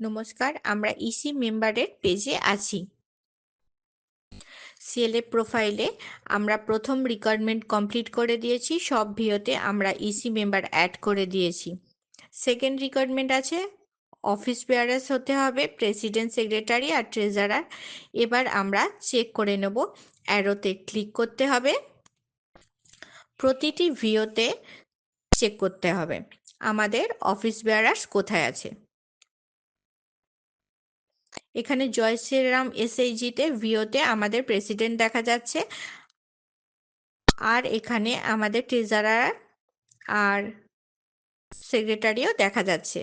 নমস্কার, আমরা ইসি মেম্বারের পেজে আছি। সিএলএ প্রোফাইলে আমরা প্রথম রিকোয়ারমেন্ট কমপ্লিট করে দিয়েছি, সব ভিওতে আমরা ইসি মেম্বার অ্যাড করে দিয়েছি। সেকেন্ড রিকোয়ারমেন্ট আছে অফিস বেয়ারার্স হতে হবে প্রেসিডেন্ট সেক্রেটারি আর ট্রেজারার এবার আমরা চেক করে নেব অ্যারোতে ক্লিক করতে হবে। প্রতিটি ভিওতে চেক করতে হবে। আমাদের অফিস বেয়ারার্স কোথায় আছে? এখানে জয় শ্রীরাম এসএইচজিতে ভিওতে আমাদের প্রেসিডেন্ট দেখা যাচ্ছে। আর এখানে আমাদের ট্রেজারার আর সেক্রেটারিও দেখা যাচ্ছে।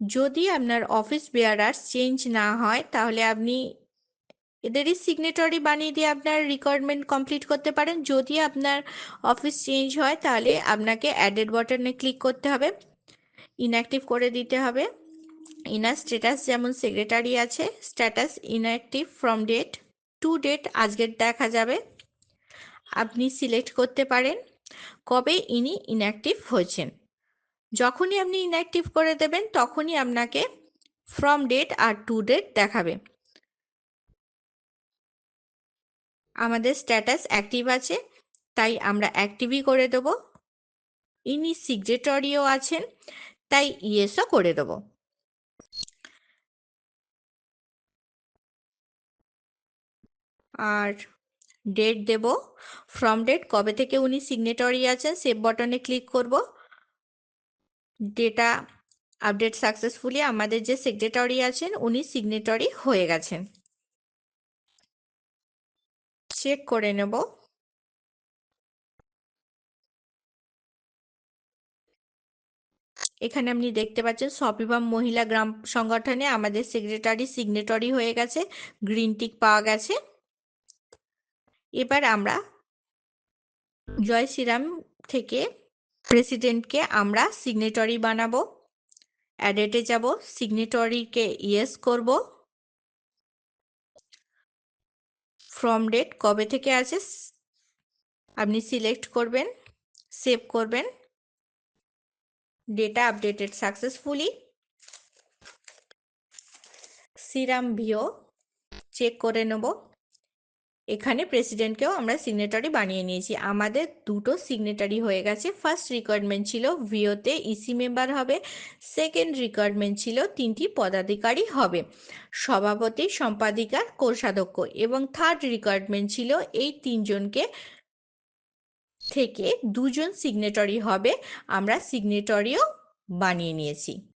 যদি আপনার অফিস বেয়ারার চেঞ্জ না হয়, তাহলে আপনি এদেরই সিগনেটরি বানিয়ে দিয়ে আপনার রিকোয়ারমেন্ট কমপ্লিট করতে পারেন। যদি আপনার অফিস চেঞ্জ হয়, তাহলে আপনাকে অ্যাডেড বাটনে ক্লিক করতে হবে। ইনঅ্যাক্টিভ করে দিতে হবে। ইনার স্ট্যাটাস যেমন সেক্রেটারি আছে, status inactive from date to date আজকের দেখা যাবে। আপনি সিলেক্ট করতে পারেন কবে ইনি ইনঅ্যাক্টিভ হয়েছেন। যখনই আপনি ইনঅ্যাক্টিভ করে দেবেন, তখনই আপনাকে ফ্রম ডেট আর টু ডেট দেখাবে। আমাদের স্ট্যাটাস অ্যাক্টিভ আছে, তাই আমরা অ্যাক্টিভই করে দেব। ইনি সিগনেটরিও আছেন, তাই ইয়েসও করে দেব। আর ডেট দেব। ফ্রম ডেট কবে থেকে উনি সিগনেটরি আছেন সেভ বটনে ক্লিক করব। ডেটা আপডেট সাকসেসফুলি আমাদের যে সেক্রেটারি আছেন, উনি সিগনেটরি হয়ে গেছেন। চেক করে নেব। এখানে আপনি দেখতে পাচ্ছেন সপিবাম মহিলা গ্রাম সংগঠনে আমাদের সেক্রেটারি সিগনেটরি হয়ে গেছে গ্রিন টিক পাওয়া গেছে। এবার আমরা জয় শ্রীরাম থেকে প্রেসিডেন্টকে আমরা সিগনেটরি বানাবো। অ্যাডেটে যাব সিগনেটরিকে ইয়েস করব। ফ্রম ডেট কবে থেকে আছে? আপনি সিলেক্ট করবেন সেভ করবেন। ডেটা আপডেটেড সাকসেসফুলি সিরাম ভিও চেক করে নেব। এখানে প্রেসিডেন্টকেও আমরা সিগনেটারি বানিয়ে নিয়েছি। আমাদের দুটো সিগনেটারি হয়ে গেছে। ফার্স্ট রিকোয়ারমেন্ট ছিল ভিওতে ইসি মেম্বার হবে। সেকেন্ড রিকোয়ারমেন্ট ছিল তিনটি পদাধিকারী হবে। সভাপতি সম্পাদিকা কোষাধ্যক্ষ এবং থার্ড রিকোয়ারমেন্ট ছিল এই তিনজনকে থেকে দুজন সিগনেটরি হবে। আমরা সিগনেটরিও বানিয়ে নিয়েছি।